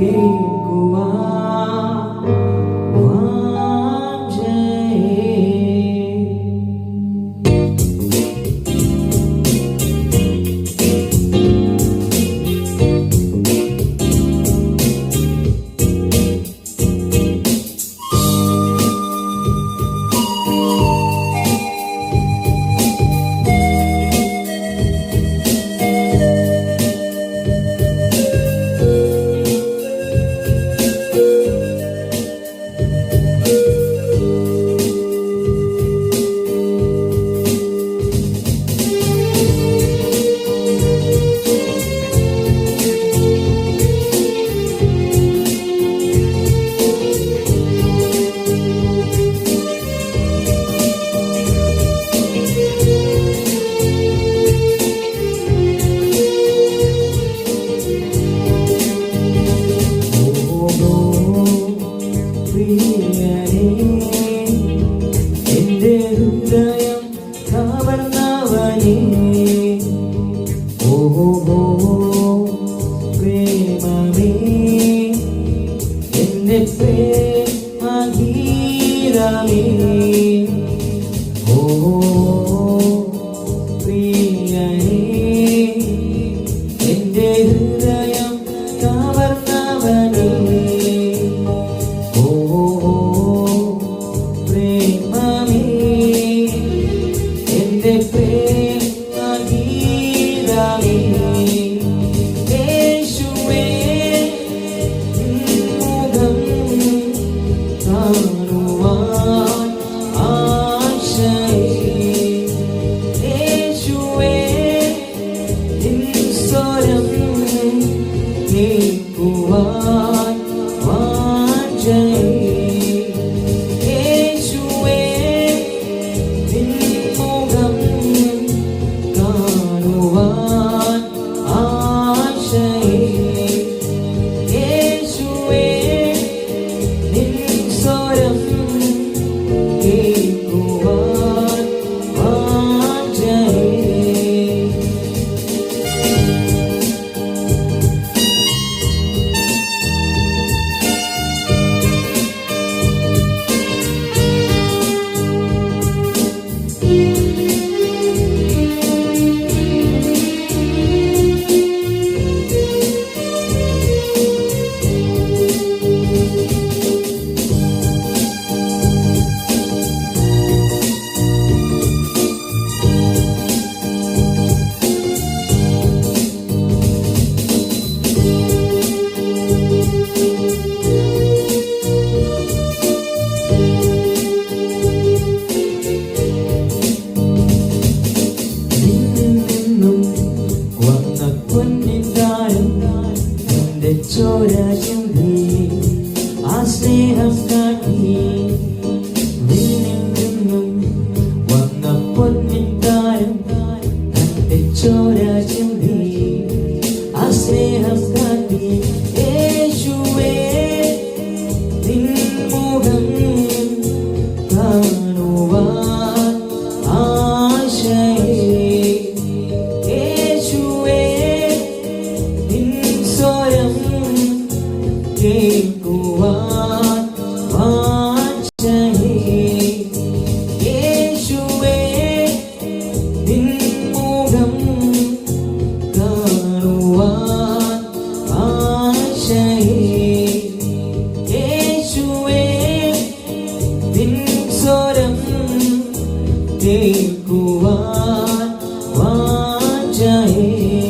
quem தாயே ஓஹோ பிரேமமே എന്നെ പ്രേമഗീരമേ ഓ ഈശോരാജ്യം ആ സ്നേഹം കാട്ടി വീണെന്നും വന്ന പൊന്നിത്താരം തന്റെ ചോരാജ്യം ആ സ്നേഹം കാട്ടി mim.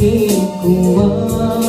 ikuah